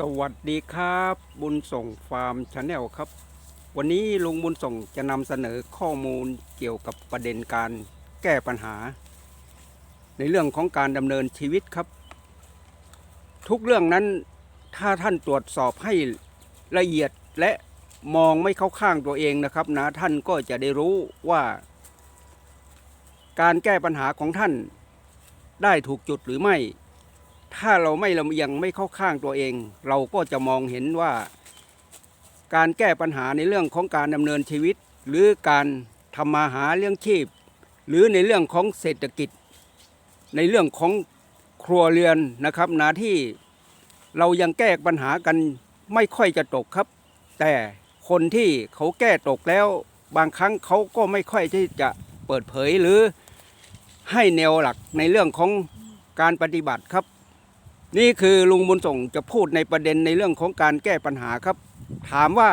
สวัสดีครับ บุญส่งฟาร์มชาแนลครับ วันนี้ลุงบุญส่งจะนำเสนอข้อมูลเกี่ยวกับประเด็นการแก้ปัญหา ในเรื่องของการดำเนินชีวิตครับ ทุกเรื่องนั้นถ้าท่านตรวจสอบให้ละเอียดและมองไม่เข้าข้างตัวเองนะครับนะท่านก็จะได้รู้ว่า การแก้ปัญหาของท่านได้ถูกจุดหรือไม่ ถ้าเราไม่ลำเอียงไม่เข้าข้างตัวเอง เราก็จะมองเห็นว่า การแก้ปัญหาในเรื่องของการดำเนินชีวิต หรือการทำมาหาเลี้ยงชีพ หรือในเรื่องของเศรษฐกิจ ในเรื่องของครัวเรือนนะครับนะที่เรายังแก้ปัญหากันไม่ค่อยจะตกครับ แต่คนที่เขาแก้ตกแล้ว บางครั้งเขาก็ไม่ค่อยที่จะเปิดเผยหรือให้แนวหลักในเรื่องของการปฏิบัติครับ นี่คือลุงบุญส่งจะพูดในประเด็นในเรื่องของการแก้ปัญหาครับ ถามว่า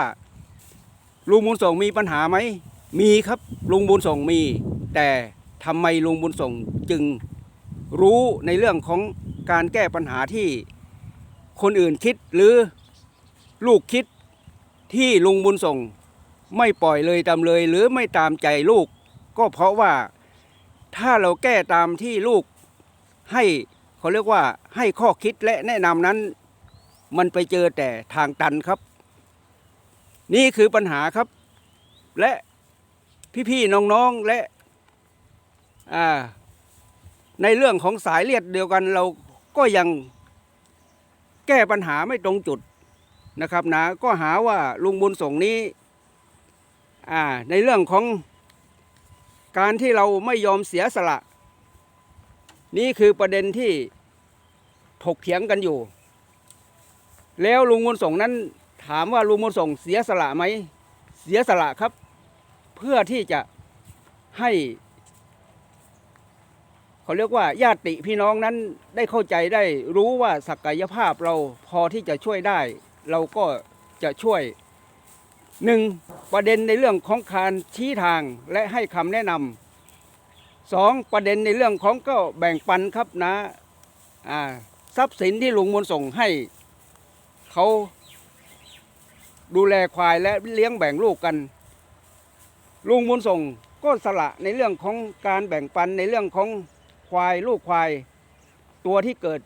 ลุงบุญส่งมีปัญหาไหมมีครับลุงบุญส่งมี แต่ทำไมลุงบุญส่งจึงรู้ในเรื่องของการแก้ปัญหาที่คนอื่นคิดหรือลูกคิดที่ลุงบุญส่งไม่ปล่อยเลยตามเลย หรือไม่ตามใจลูก ก็เพราะว่าถ้าเราแก้ตามที่ลูกให้ เขาเรียกว่าให้ข้อคิดและแนะนำนั้น มันไปเจอแต่ทางตันครับ นี่คือปัญหาครับ และพี่ๆน้องๆและในเรื่องของสายเลือดเดียวกันเราก็ยังแก้ปัญหาไม่ตรงจุดนะครับนะก็หาว่าลุงบุญส่งนี้ในเรื่องของการที่เราไม่ยอมเสียสละ นี่คือประเด็นที่ถกเถียงกันอยู่ แล้วลุงบุญส่งนั้นถามว่าลุงบุญส่งเสียสละไหม เสียสละครับ เพื่อที่จะให้ เขาเรียกว่าญาติพี่น้องนั้นได้เข้าใจได้รู้ว่าศักยภาพเราพอที่จะช่วยได้ เราก็จะช่วยหนึ่งประเด็นในเรื่องของการชี้ทางและให้คำแนะนำ สองประเด็นในเรื่องของก็แบ่งปันครับนะทรัพย์สินที่ลุงมนต์ส่งให้เขาดูแลควายและเลี้ยงแบ่งลูกกัน ลุงมนต์ส่งก็สละในเรื่องของการแบ่งปันในเรื่องของควายลูกควาย ตัวที่เกิด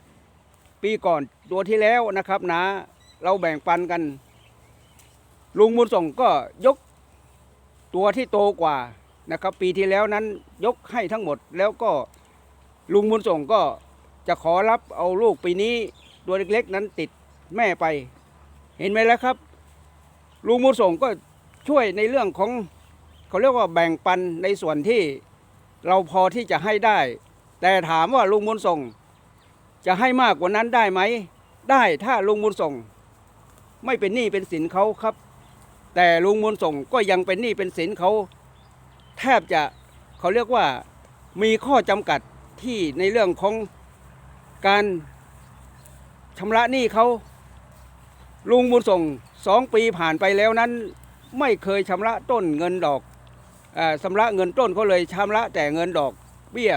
ปีก่อนตัวที่แล้วนะครับนะ เราแบ่งปันกัน ลุงบุญส่งก็ยกตัวที่โตกว่า นะครับ ปีที่แล้วนั้นยกให้ทั้งหมดแล้วก็ลุงบุญส่งก็จะขอรับเอาลูกปีนี้ตัวเล็กๆนั้นติดแม่ไป เห็นไหมแล้วครับ ลุงบุญส่งก็ช่วยในเรื่องของเขาเรียกว่าแบ่งปันในส่วนที่เราพอที่จะให้ได้ แต่ถามว่าลุงบุญส่ง จะให้มากกว่านั้นได้ไหม ได้ถ้าลุงบุญส่ง ไม่เป็นหนี้เป็นสินเขาครับ แต่ลุงบุญส่งก็ยังเป็นหนี้เป็นสินเขา แทบจะเขาเรียกว่ามีข้อจำกัดที่ในเรื่องของการชำระหนี้เขาลุงบุญส่งสองปีผ่านไปแล้วนั้น ไม่เคยชำระต้นเงินดอกอาชำระเงินต้นเขาเลยชำระแต่เงินดอกเบี้ย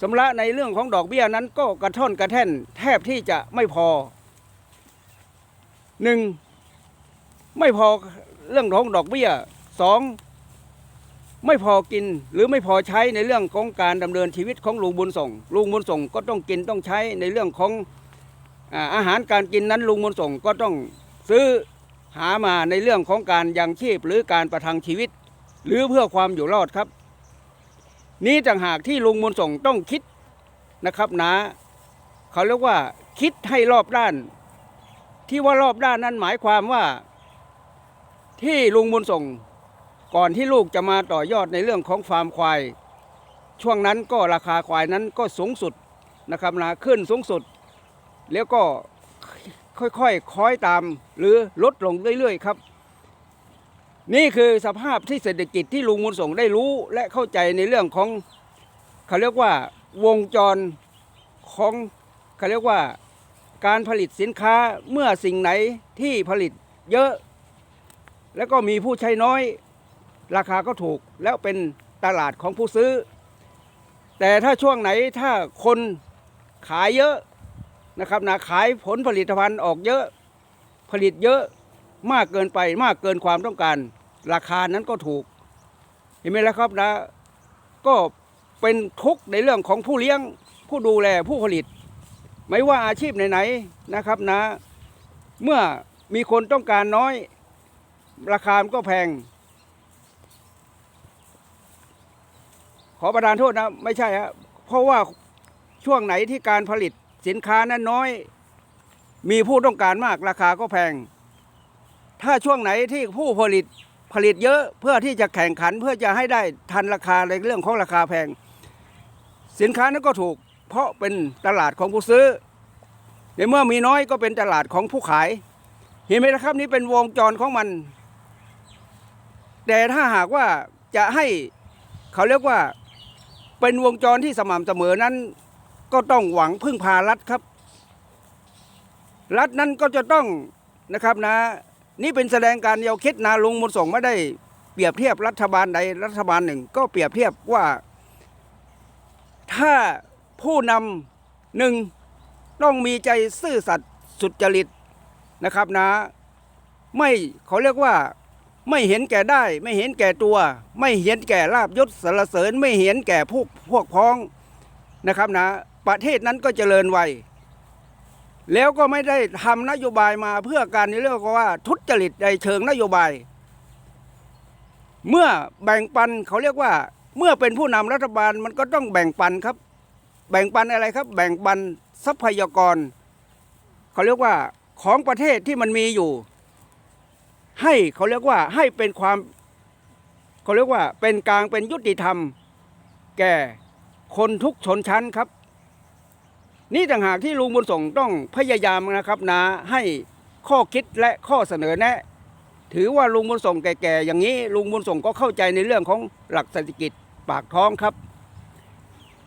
ชำระในเรื่องของดอกเบี้ยนั้นก็กระท่อนกระแท่นแทบที่จะไม่พอหนึ่งไม่พอเรื่องของดอกเบี้ยสอง ไม่พอกินหรือไม่พอใช้ในเรื่องของการดำเนินชีวิตของลุงบุญส่ง ลุงบุญส่งก็ต้องกินต้องใช้ในเรื่องของอาอาหารการกินนั้นลุงบุญส่งก็ต้องซื้อหามาในเรื่องของการยังชีพหรือการประทังชีวิต หรือเพื่อความอยู่รอดครับ นี้ต่างหากที่ลุงบุญส่งต้องคิดนะครับนะเขาเรียกว่าคิดให้รอบด้าน ที่ว่ารอบด้านนั้นหมายความว่าที่ลุงบุญส่ง ก่อนที่ลูกจะมาต่อยอดในเรื่องของฟาร์มควาย ช่วงนั้นก็ราคาควายนั้นก็สูงสุดนะครับนะขึ้นสูงสุด แล้วก็ค่อยๆคค้อยตามหรือลดลงเรื่อยๆครับ นี่คือสภาพที่เศรษฐกิจที่ลุงบุญส่งได้รู้และเข้าใจในเรื่องของเขาเรียกว่าวงจรของเขาเรียกว่าการผลิตสินค้าเมื่อสิ่งไหนที่ผลิตเยอะ แล้วก็มีผู้ใช้น้อย ราคาก็ถูกแล้วเป็นตลาดของผู้ซื้อ แต่ถ้าช่วงไหนถ้าคนขายเยอะนะครับนะขายผลผลิตภัณฑ์ออกเยอะผลิตเยอะมากเกินไปมากเกินความต้องการ ราคานั้นก็ถูก เห็นไหมล่ะครับนะ ก็เป็นทุกข์ในเรื่องของผู้เลี้ยงผู้ดูแลผู้ผลิต ไม่ว่าอาชีพไหนๆนะครับนะ เมื่อมีคนต้องการน้อย ราคามันก็แพง ขอประทานโทษนะไม่ใช่ฮะเพราะว่าช่วงไหนที่การผลิตสินค้านั้นน้อย มีผู้ต้องการมากราคาก็แพง ถ้าช่วงไหนที่ผู้ผลิตผลิตเยอะเพื่อที่จะแข่งขันเพื่อจะให้ได้ทันราคาในเรื่องของราคาแพง สินค้านั้นก็ถูก เพราะเป็นตลาดของผู้ซื้อ ในเมื่อมีน้อยก็เป็นตลาดของผู้ขาย เห็นไหมนะครับนี่เป็นวงจรของมัน แต่ถ้าหากว่าจะให้เขาเรียกว่า เป็นวงจรที่สม่ำเสมอนั้น ก็ต้องหวังพึ่งพารัฐครับ รัฐนั้นก็จะต้องนะครับนะ นี่เป็นแสดงการเยาคิดนาลุงมุนส่งไม่ได้เปรียบเทียบรัฐบาลใดรัฐบาลหนึ่ง ก็เปรียบเทียบว่า ถ้าผู้นำหนึ่งต้องมีใจซื่อสัตย์สุจริตนะครับนะ ไม่เขาเรียกว่า ไม่เห็นแก่ได้ ไม่เห็นแก่ตัว ไม่เห็นแก่ลาบยศสรรเสริญ ไม่เห็นแก่พวกพวกพ้องนะครับนะ ประเทศนั้นก็เจริญไวแล้วก็ไม่ได้ทำนโยบายมาเพื่อการเรื่องของว่าทุจริตในเชิงนโยบาย เมื่อแบ่งปันเขาเรียกว่า เมื่อเป็นผู้นำรัฐบาลมันก็ต้องแบ่งปันครับ แบ่งปันอะไรครับ แบ่งปันทรัพยากร เขาเรียกว่าของประเทศที่มันมีอยู่ ให้เขาเรียกว่าให้เป็นความเขาเรียกว่าเป็นกลางเป็นยุติธรรม แก่คนทุกชนชั้นครับ นี่ต่างหากที่ลุงบุญส่งต้องพยายามนะครับนะให้ข้อคิดและข้อเสนอแนะ ถือว่าลุงบุญส่งแก่ๆอย่างนี้ลุงบุญส่งก็เข้าใจในเรื่องของหลักเศรษฐกิจปากท้องครับ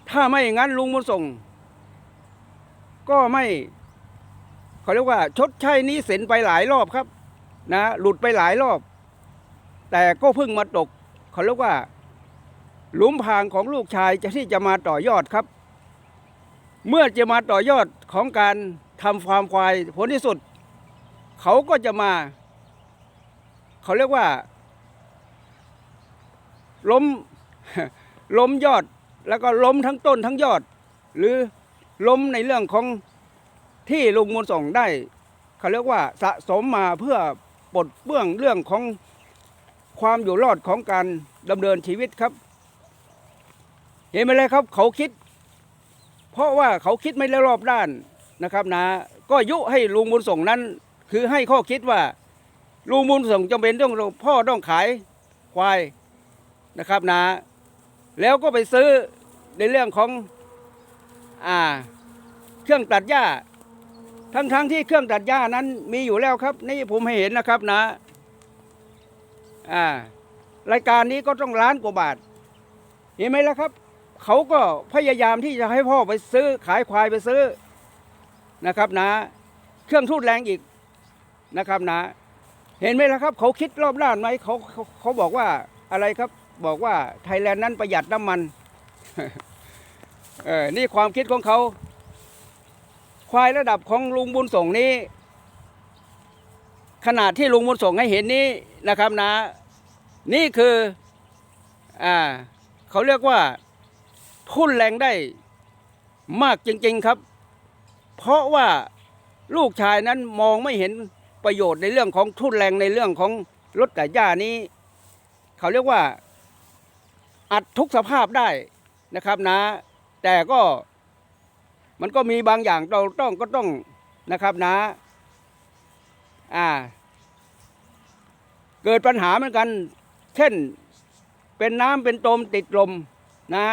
ถ้าไม่อย่างนั้นลุงบุญส่ง ก็ไม่เขาเรียกว่าชดใช้นี้สินไปหลายรอบครับ นะหลุดไปหลายรอบ แต่ก็เพิ่งมาตกเขาเรียกว่า หลุมพรางของลูกชายจะที่จะมาต่อยอดครับ เมื่อจะมาต่อยอดของการทำฟาร์มควายผลที่สุด เขาก็จะมา เขาเรียกว่า ล้มล้มยอดแล้วก็ล้มทั้งต้นทั้งยอด หรือล้มในเรื่องของที่ลุงมูลส่งได้เขาเรียกว่าสะสมมาเพื่อ ปลดเบื้องเรื่องของความอยู่รอดของการดำเนินชีวิตครับ เห็นไหมเลยครับเขาคิด เพราะว่าเขาคิดไม่ได้รอบด้านนะครับนะ ก็ยุให้ลุงบุญส่งนั้น คือให้ข้อคิดว่าลุงบุญส่งจำเป็นต้องพ่อต้องขายควายนะครับนะ แล้วก็ไปซื้อในเรื่องของอ่าเครื่องตัดหญ้า ทั้งๆทที่เครื่องตัดหญ้านั้นมีอยู่แล้วครับ นี่ผมให้เห็นนะครับนะอ่ารายการนี้ก็ต้องล้านกว่าบาท เห็นไหมล่ะครับ เขาก็พยายามที่จะให้พ่อไปซื้อขายควายไปซื้อนะครับนะ เครื่องทูดแรงอีกนะครับนะ เห็นไหมล่ะครับ เขาคิดรอบด้านไหมเขาเขาเขาบอกว่าอะไรครับ บอกว่าไทยแลนด์นั้นประหยัดน้ำมันเออนี่ความคิดของเขา ควายระดับของลุงบุญส่งนี้ ขนาดที่ลุงบุญส่งให้เห็นนี้นะครับนะ นี่คืออ่าเขาเรียกว่าทุนแรงได้มากจริง ๆครับ เพราะว่าลูกชายนั้นมองไม่เห็นประโยชน์ในเรื่องของทุนแรงในเรื่องของรถแต่หญ้านี้ เขาเรียกว่าอัดทุกสภาพได้นะครับนะ แต่ก็ มันก็มีบางอย่างเราต้องก็ต้องนะครับนะ อ่า เกิดปัญหาเหมือนกัน เช่นเป็นน้ำเป็นตมติดลมนะ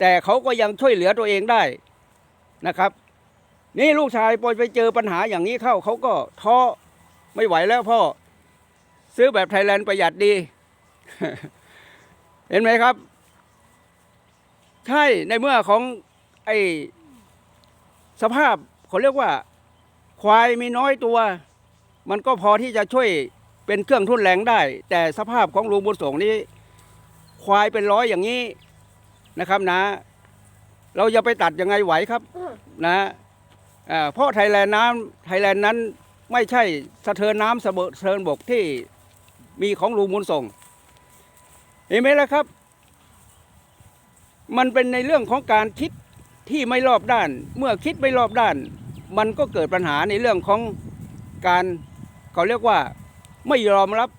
แต่เขาก็ยังช่วยเหลือตัวเองได้นะครับ นี่ลูกชายพอไปเจอปัญหาอย่างนี้เข้าเขาก็ท้อไม่ไหวแล้วพ่อ ซื้อแบบไทยแลนด์ประหยัดดี เห็นไหมครับ ใช่ในเมื่อของไอ สภาพเขาเรียกว่าควายมีน้อยตัว มันก็พอที่จะช่วยเป็นเครื่องทุนแรงได้ แต่สภาพของลุงบุญส่งนี้ ควายเป็นร้อยอย่างนี้นะครับนะ เราจะไปตัดยังไงไหวครับนะอ่าเพราะไทยแลนด์น้ำไทยแลนด์นั้นไม่ใช่สะเทินน้ำสะเบเทินบกที่มีของลุงบุญส่งเห็นไหมล่ะครับ มันเป็นในเรื่องของการคิด ที่ไม่รอบด้าน เมื่อคิดไม่รอบด้าน มันก็เกิดปัญหาในเรื่องของการเขาเรียกว่าไม่ยอมรับ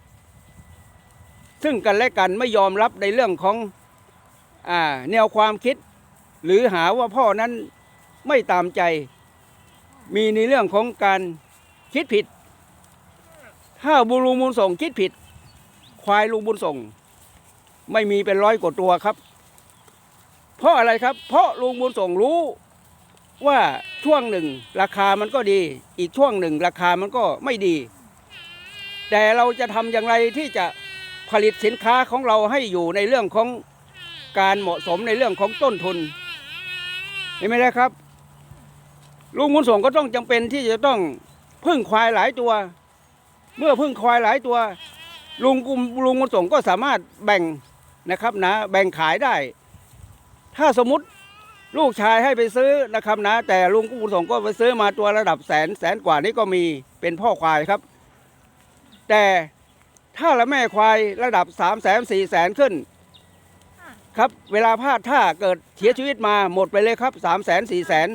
ซึ่งกันและกันไม่ยอมรับในเรื่องของอแนวความคิด หรือหาว่าพ่อนั้นไม่ตามใจ มีในเรื่องของการคิดผิด ถ้าบุรุษมูลส่งคิดผิด ควายลุงบุญส่ง ไม่มีเป็นร้อยกว่าตัวครับ เพราะอะไรครับ เพราะลุงบุญส่งรู้ว่าช่วงหนึ่งราคามันก็ดี อีกช่วงหนึ่งราคามันก็ไม่ดี แต่เราจะทำอย่างไรที่จะผลิตสินค้าของเราให้อยู่ในเรื่องของการเหมาะสมในเรื่องของต้นทุนเห็นไหมนะครับ ลุงบุญส่งก็ต้องจำเป็นที่จะต้องพึ่งควายหลายตัว เมื่อพึ่งควายหลายตัว ลุงกุมลุงบุญส่งก็สามารถแบ่งนะครับนะแบ่งขายได้ ถ้าสมมติลูกชายให้ไปซื้อนะครับนะ แต่ลุงบุญส่งก็ไปซื้อมาตัวระดับแสนแสนกว่านี้ก็มีเป็นพ่อควายครับ แต่ถ้าละแม่ควายระดับ3ามแสนสี่แสนขึ้น ครับเวลาพลาดถ้าเกิดเสียชีวิตมาหมดไปเลยครับ3ามแสนสี่แสน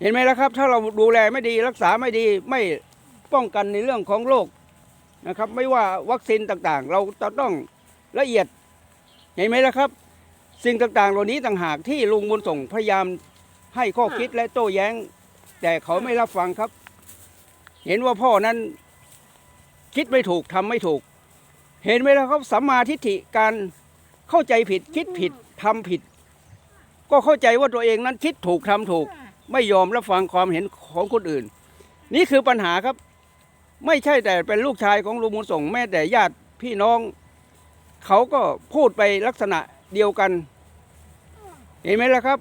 เห็นไหมล่ะครับ ถ้าเราดูแลไม่ดีรักษาไม่ดีไม่ป้องกันในเรื่องของโรคนะครับ ไม่ว่าวัคซีนต่างๆ เราจะต้องละเอียดเห็นไหมล่ะครับ สิ่งต่างๆ เหล่านี้ต่างหากที่ลุงบุญส่งพยายามให้ข้อคิดและโต้แย้ง แต่เขาไม่รับฟังครับ เห็นว่าพ่อนั้นคิดไม่ถูกทำไม่ถูก เห็นไหมล่ะครับสัมมาทิฏฐิการเข้าใจผิดคิดผิดทำผิด ก็เข้าใจว่าตัวเองนั้นคิดถูกทำถูก ไม่ยอมรับฟังความเห็นของคนอื่น นี่คือปัญหาครับ ไม่ใช่แต่เป็นลูกชายของลุงบุญส่งแม้แต่ญาติพี่น้อง เขาก็พูดไปลักษณะ เดียวกัน เห็นไหมล่ะครับ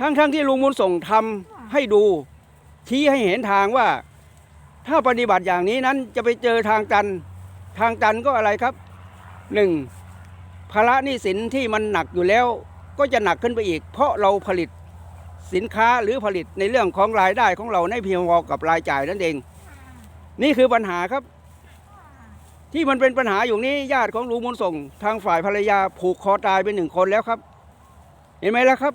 ทั้งๆทที่ลุงบุญส่งทำให้ดูชี้ให้เห็นทางว่า ถ้าปฏิบัติอย่างนี้นั้นจะไปเจอทางตัน ทางตันก็อะไรครับหนึ่งภาระหนี้สินที่มันหนักอยู่แล้ว ก็จะหนักขึ้นไปอีก เพราะเราผลิตสินค้าหรือผลิตในเรื่องของรายได้ของเราไม่เพียงพอกับรายจ่ายนั่นเอง นี่คือปัญหาครับ ที่มันเป็นปัญหาอยู่นี้ญาติของลุงบุญส่ง ทางฝ่ายภรรยาผูกคอตายไปหนึ่งคนแล้วครับ เห็นไหมล่ะครับ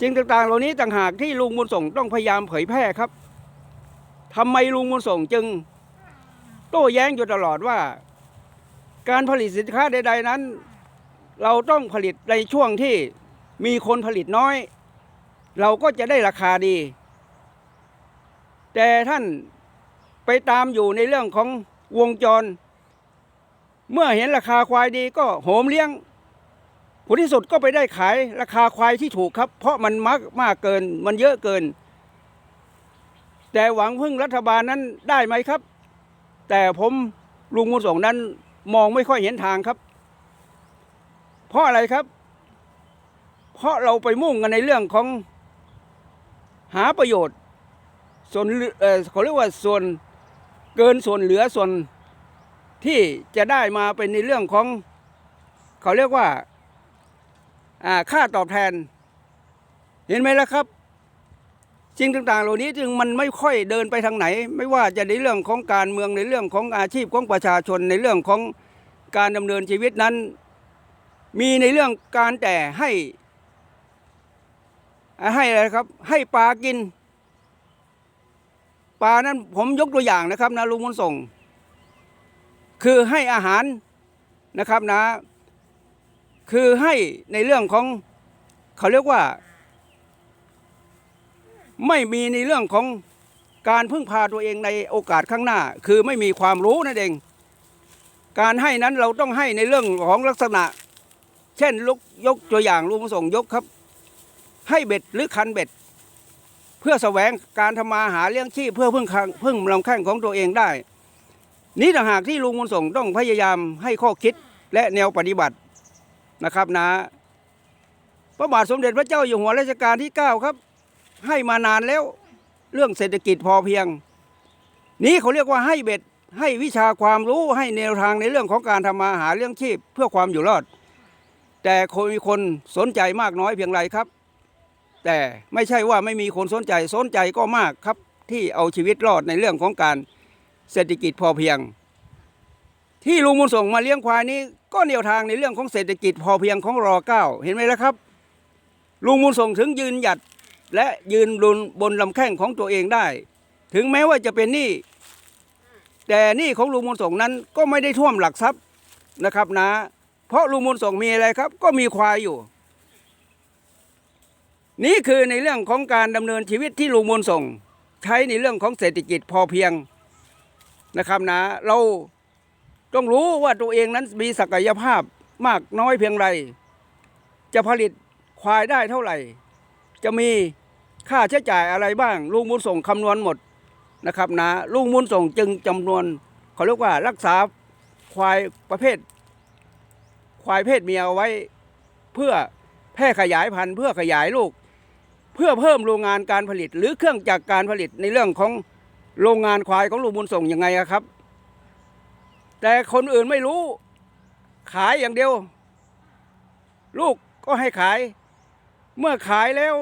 สิ่งต่างๆ เหล่านี้ต่างหากที่ลุงบุญส่งต้องพยายามเผยแพร่ครับทำไมลุงบุญส่งจึง โต้แย้งอยู่ตลอดว่า การผลิตสินค้าใด ๆนั้น เราต้องผลิตในช่วงที่มีคนผลิตน้อย เราก็จะได้ราคาดี แต่ท่านไปตามอยู่ในเรื่องของ วงจร เมื่อเห็นราคาควายดีก็โหมเลี้ยงผลที่สุดก็ไปได้ขายราคาควายที่ถูกครับ เพราะมันมากมากเกิน มันเยอะเกิน แต่หวังพึ่งรัฐบาลนั้นได้ไหมครับ แต่ผมลุงมุญส่งนั้นมองไม่ค่อยเห็นทางครับ เพราะอะไรครับ เพราะเราไปมุ่งกันในเรื่องของหาประโยชน์ ส่วนเขาเรียกว่าส่วน เกินส่วนเหลือส่วนที่จะได้มาเป็นในเรื่องของเขาเรียกว่าค่าตอบแทน เห็นไหมล่ะครับสิ่งต่างๆ เหล่านี้จึงมันไม่ค่อยเดินไปทางไหน ไม่ว่าจะในเรื่องของการเมืองในเรื่องของอาชีพของประชาชนในเรื่องของการดำเนินชีวิตนั้น มีในเรื่องการแต่ให้ ให้อะไรครับ ให้ปลากิน ปลานั้นผมยกตัวอย่างนะครับนะลุงมุนส่ง คือให้อาหารนะครับนะ คือให้ในเรื่องของเขาเรียกว่า ไม่มีในเรื่องของการพึ่งพาตัวเองในโอกาสข้างหน้า คือไม่มีความรู้นั่นเอง การให้นั้นเราต้องให้ในเรื่องของลักษณะ เช่นลุกยกตัวอย่างลุงส่งยกครับ ให้เบ็ดหรือคันเบ็ด เพื่อแสวงการทำมาหาเลี้ยงชีพเพื่อพึ่งคังพึ่งลำแข้งของตัวเองได้ นี้ต่างหากที่ลุงมุนส่งต้องพยายามให้ข้อคิดและแนวปฏิบัตินะครับนะ พระบาทสมเด็จพระเจ้าอยู่หัวรัชกาลที่ 9 ครับ ให้มานานแล้วเรื่องเศรษฐกิจพอเพียง นี้เขาเรียกว่าให้เบ็ดให้วิชาความรู้ให้แนวทางในเรื่องของการทำมาหาเลี้ยงชีพเพื่อความอยู่รอด แต่คนมีคนสนใจมากน้อยเพียงไรครับ แต่ไม่ใช่ว่าไม่มีคนสนใจสนใจก็มากครับที่เอาชีวิตรอดในเรื่องของการเศรษฐกิจพอเพียง ที่ลุงมุนส่งมาเลี้ยงควายนี้ ก็แนวทางในเรื่องของเศรษฐกิจพอเพียงของรอเก้าเห็นไหมล่ะครับ ลุงมุนส่งถึงยืนหยัดและยืนบนบนลำแข้งของตัวเองได้ ถึงแม้ว่าจะเป็นหนี้แต่หนี้ของลุงมุนส่งนั้นก็ไม่ได้ท่วมหลักทรัพย์นะครับนะ เพราะลุงมุนส่งมีอะไรครับ ก็มีควายอยู่ นี่คือในเรื่องของการดำเนินชีวิตที่ลุงมนส่ง ใช้ในเรื่องของเศรษฐกิจพอเพียงนะครับนะ เราต้องรู้ว่าตัวเองนั้นมีศักยภาพมากน้อยเพียงไร จะผลิตควายได้เท่าไหร่ จะมีค่าใช้จ่ายอะไรบ้าง ลุงมุนส่งคำนวณหมดนะครับนะลุงมุนส่งจึงจำนวนเขาเรียกว่ารักษาควายประเภท ควายเพศเมียเอาไว้เพื่อแพร่ขยายพันธุ์เพื่อขยายลูก เพื่อเพิ่มโรงงานการผลิต หรือเครื่องจักรการผลิตในเรื่องของโรงงานควายของลุงบุญส่งยังไงครับ แต่คนอื่นไม่รู้ ขายอย่างเดียว ลูกก็ให้ขาย เมื่อขายแล้ว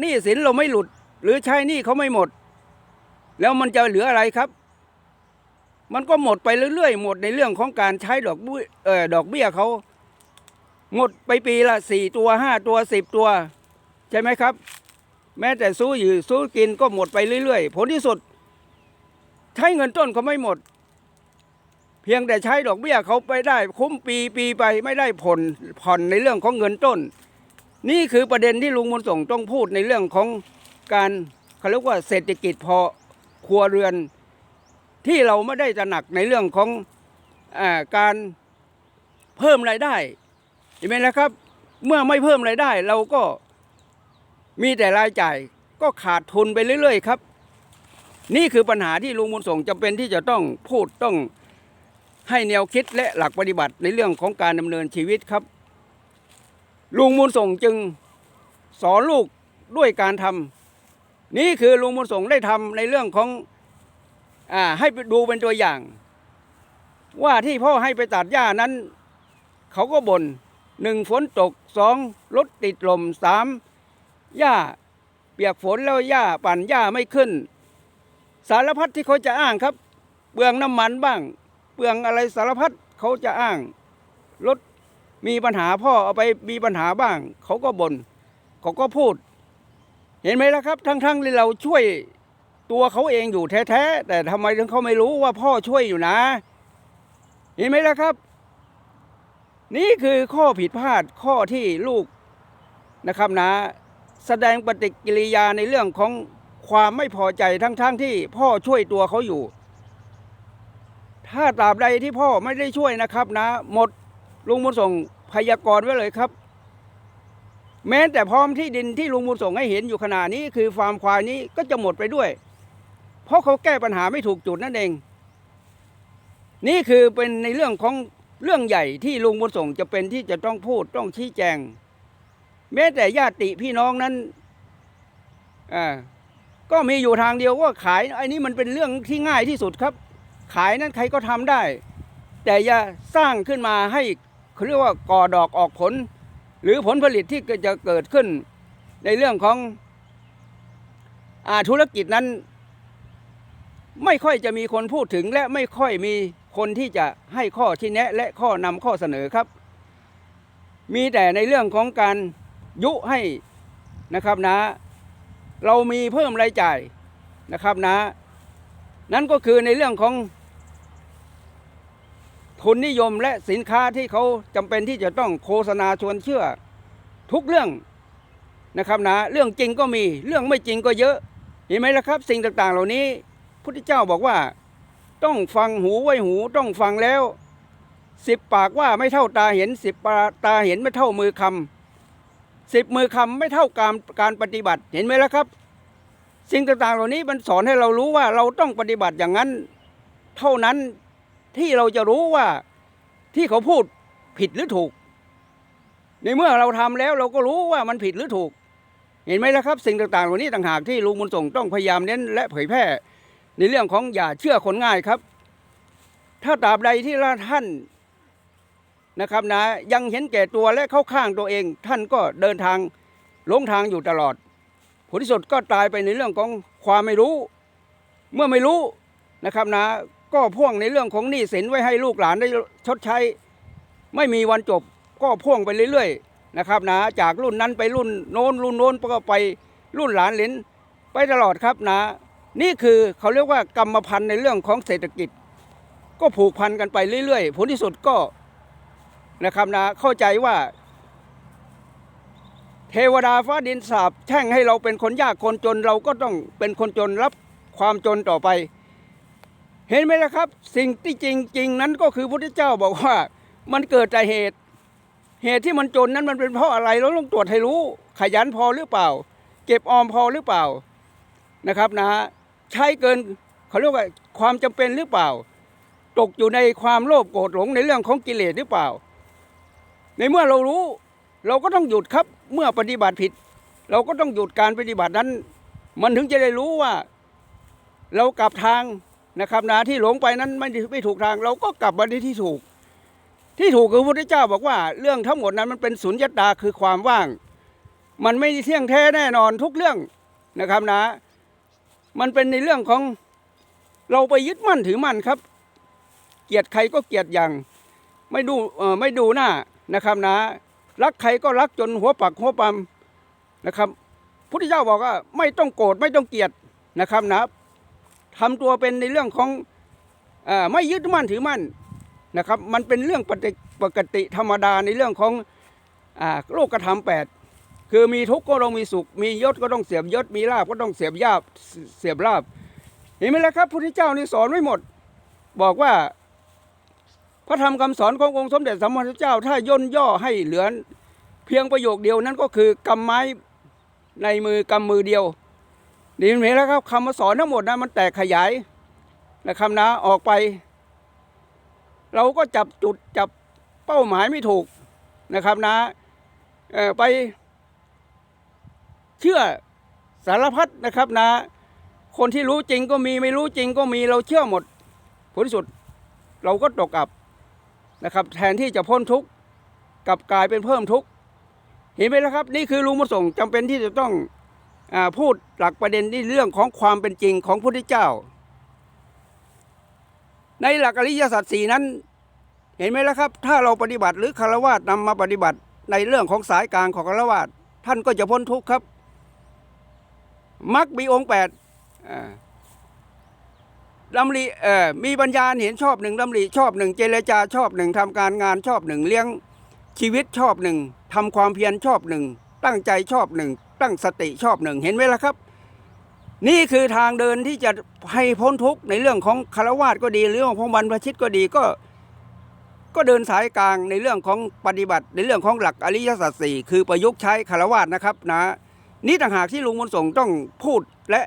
หนี้สินเราไม่หลุด หรือใช้หนี้เขาไม่หมด แล้วมันจะเหลืออะไรครับ มันก็หมดไปเรื่อยๆหมดในเรื่องของการใช้ดอกเบี้ยเออดอกเบี้ยเขาหมดไปปีละสี่ตัวห้าตัวสิบตัว ใช่ไหมครับ แม้แต่สู้อยู่สู้กินก็หมดไปเรื่อยๆ ผลที่สุด ใช้เงินต้นเขาไม่หมด เพียงแต่ใช้ดอกเบี้ยเขาไปได้คุ้มปีปีไปไม่ได้ผ่อนผ่อนในเรื่องของเงินต้น นี่คือประเด็นที่ลุงมนส่งต้องพูดในเรื่องของการเขาเรียกว่าเศรษฐกิจพอครัวเรือนที่เราไม่ได้ตระหนักในเรื่องของอการเพิ่มรายได้เห็นไหมล่ะครับ เมื่อไม่เพิ่มรายได้เราก็ มีแต่รายจ่ายก็ขาดทุนไปเรื่อย ๆ ครับ นี่คือปัญหาที่ลุงบุญส่งจำเป็นที่จะต้องพูดต้องให้แนวคิดและหลักปฏิบัติในเรื่องของการดำเนินชีวิตครับ ลุงบุญส่งจึงสอนลูกด้วยการทำนี่คือลุงบุญส่งได้ทำในเรื่องของอ่าให้ดูเป็นตัวอย่าง ว่าที่พ่อให้ไปตัดหญ้านั้น เขาก็บน่นหนึ่งฝนตกสองรถติดลมสาม หญ้าเปียกฝนแล้วหญ้าปั่นหญ้าไม่ขึ้น สารพัดที่เขาจะอ้างครับเปลืองน้ำมันบ้าง เปลืองอะไรสารพัดเขาจะอ้างรถมีปัญหาพ่อเอาไปมีปัญหาบ้าง เขาก็บน่นเขาก็พูด เห็นไหมล่ะครับ ทั้งๆที่เราช่วยตัวเขาเองอยู่แท้ๆแต่ทำไมถึงเขาไม่รู้ว่าพ่อช่วยอยู่นะ เห็นไหมล่ะครับ นี่คือข้อผิดพลาดข้อที่ลูกนะครับนะ แสดงปฏิกิริยาในเรื่องของความไม่พอใจทั้งๆทที่พ่อช่วยตัวเขาอยู่ ถ้าตราบใดที่พ่อไม่ได้ช่วยนะครับนะ หมดลุงบุญส่งพยากรณ์ไว้เลยครับ แม้แต่พร้อมที่ดินที่ลุงบุญส่งให้เห็นอยู่ขณะนี้ คือฟาร์มควายนี้ก็จะหมดไปด้วย เพราะเขาแก้ปัญหาไม่ถูกจุดนั่นเอง นี่คือเป็นในเรื่องของเรื่องใหญ่ที่ลุงบุญส่งจะเป็นที่จะต้องพูดต้องชี้แจง แม้แต่ญาติพี่น้องนั้นอ่าก็มีอยู่ทางเดียวว่าขายไอ้นี้มันเป็นเรื่องที่ง่ายที่สุดครับ ขายนั้นใครก็ทำได้ แต่อย่าสร้างขึ้นมาให้เขาเรียกว่าก่อดอกออกผล หรือผลผลิตที่จะเกิดขึ้นในเรื่องของอาธุรกิจนั้น ไม่ค่อยจะมีคนพูดถึงและไม่ค่อยมีคนที่จะให้ข้อชี้แนะและข้อนำข้อเสนอครับ มีแต่ในเรื่องของการ ยุให้นะครับนะ เรามีเพิ่มรายจ่ายนะครับนะ นั่นก็คือในเรื่องของทุนนิยมและสินค้าที่เขาจำเป็นที่จะต้องโฆษณาชวนเชื่อ ทุกเรื่องนะครับนะ เรื่องจริงก็มีเรื่องไม่จริงก็เยอะ เห็นไหมล่ะครับ สิ่งต่างๆ เหล่านี้พุทธเจ้าบอกว่า ต้องฟังหูไว้หูต้องฟังแล้วสิบปากว่าไม่เท่าตาเห็นสิบตาเห็นไม่เท่ามือคำ สิบมือคำไม่เท่าการการปฏิบัติเห็นไหมล่ะครับ สิ่งต่างๆเหล่านี้มันสอนให้เรารู้ว่าเราต้องปฏิบัติอย่างนั้น เท่านั้นที่เราจะรู้ว่าที่เขาพูดผิดหรือถูก ในเมื่อเราทำแล้วเราก็รู้ว่ามันผิดหรือถูก เห็นไหมล่ะครับ สิ่งต่างๆเหล่านี้ต่างหากที่ลุงบุญส่งต้องพยายามเน้นและเผยแพร่ในเรื่องของอย่าเชื่อคนง่ายครับ ถ้าตราบใดที่ท่าน นะครับนะยังเห็นแก่ตัวและเข้าข้างตัวเอง ท่านก็เดินทางหลงทางอยู่ตลอด ผลที่สุดก็ตายไปในเรื่องของความไม่รู้ เมื่อไม่รู้นะครับนะก็พ่วงในเรื่องของหนี้สินไว้ให้ลูกหลานได้ชดใช้ ไม่มีวันจบก็พ่วงไปเรื่อยๆนะครับนะจากรุ่นนั้นไปรุ่นโน้นรุ่นโน้นก็ไปรุ่นหลานเหลนไปตลอดครับนะ นี่คือเขาเรียกว่ากรรมพันธุ์ในเรื่องของเศรษฐกิจ ก็ผูกพันกันไปเรื่อยๆ ผลที่สุดก็ นะครับนะเข้าใจว่า เทวดาฟ้าดินสาบแช่งให้เราเป็นคนยากคนจนเราก็ต้องเป็นคนจนรับความจนต่อไป เห็นไหมล่ะครับ สิ่งที่จริงจริงนั้นก็คือพระพุทธเจ้าบอกว่ามันเกิดจากเหตุ เหตุที่มันจนนั้นมันเป็นเพราะอะไรเราต้องตรวจให้รู้ ขยันพอหรือเปล่า เก็บออมพอหรือเปล่านะครับนะใช้เกินเขาเรียกว่าความจำเป็นหรือเปล่า ตกอยู่ในความโลภโกรธหลงในเรื่องของกิเลสหรือเปล่า ในเมื่อเรารู้เราก็ต้องหยุดครับเมื่อปฏิบัติผิด เราก็ต้องหยุดการปฏิบัตินั้น มันถึงจะได้รู้ว่า เรากลับทางนะครับนะที่หลงไปนั้นไม่ไม่ถูกทาง เราก็กลับมาที่ที่ถูก ที่ถูกคือพระพุทธเจ้าบอกว่าเรื่องทั้งหมดนั้นมันเป็นสุญญตาคือความว่าง มันไม่เที่ยงแท้แน่นอนทุกเรื่องนะครับนะ มันเป็นในเรื่องของเราไปยึดมั่นถือมั่นครับ เกลียดใครก็เกลียดอย่าง ไม่ดูเออไม่ดูหน้า นะครับนะรักใครก็รักจนหัวปักหัวปั๊มนะครับพุทธเจ้าบอกว่าไม่ต้องโกรธไม่ต้องเกลียดนะครับนะทำตัวเป็นในเรื่องของอไม่ยึดมั่นถือมั่นนะครับ มันเป็นเรื่องปกติปกติธรรมดาในเรื่องของอโลกธรรมแปดคือมีทุกข์ก็ต้องมีสุข มียศก็ต้องเสียบยศมีลาบก็ต้องเสียบยาบเสียบลาบเห็นไหมล่ะครับพุทธเจ้านี่สอนไว้หมด บอกว่า พระธรรมคำสอนขององค์สมเด็จสัมมาสัมพุทธเจ้า ถ้าย่นย่อให้เหลือเพียงประโยคเดียวนั้นก็คือกำไม้ในมือกำมือเดียวนี่เห็นแล้วครับคำสอนทั้งหมดนะมันแตกขยายนะครับนะออกไป เราก็จับจุดจับเป้าหมายไม่ถูกนะครับนะไปเชื่อสารพัดนะครับนะ คนที่รู้จริงก็มีไม่รู้จริงก็มีเราเชื่อหมดผลสุด เราก็ตกอับ นะครับแทนที่จะพ้นทุกข์กับกลายเป็นเพิ่มทุกข์เห็นไหมละครับ นี่คือลุงมาส่งจำเป็นที่จะต้องอพูดหลักประเด็นที่เรื่องของความเป็นจริงของพระพุทธเจ้า ในหลักอริยสัจสี่นั้น เห็นไหมละครับ ถ้าเราปฏิบัติหรือคารวะนำมาปฏิบัติในเรื่องของสายกลางของคารวะท่านก็จะพ้นทุกข์ครับมรรคมีองค์แปดอ่า ดำริเออมีปัญญาเห็นชอบหนึ่งดำริชอบหนึ่งเจรจาชอบหนึ่งทำการงานชอบหนึ่งเลี้ยงชีวิตชอบหนึ่งทำความเพียรชอบหนึ่งตั้งใจชอบหนึ่งตั้งสติชอบหนึ่งเห็นไหมล่ะครับ นี่คือทางเดินที่จะให้พ้นทุกข์ในเรื่องของคารวาสก็ดีเรื่องของบรรพชิตก็ดีก็ ก็เดินสายกลางในเรื่องของปฏิบัติ ในเรื่องของหลักอริยสัจสี่คือประยุกต์ใช้คารวาสนะครับนะนี่ต่างหากที่ลุงมนส่งต้องพูดและ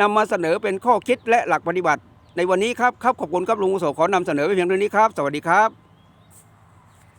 นำมาเสนอเป็นข้อคิดและหลักปฏิบัติ ในวันนี้ครับครับขอบคุณครับลุงโสขอนำเสนอไปเพียงเท่านี้ครับ สวัสดีครับ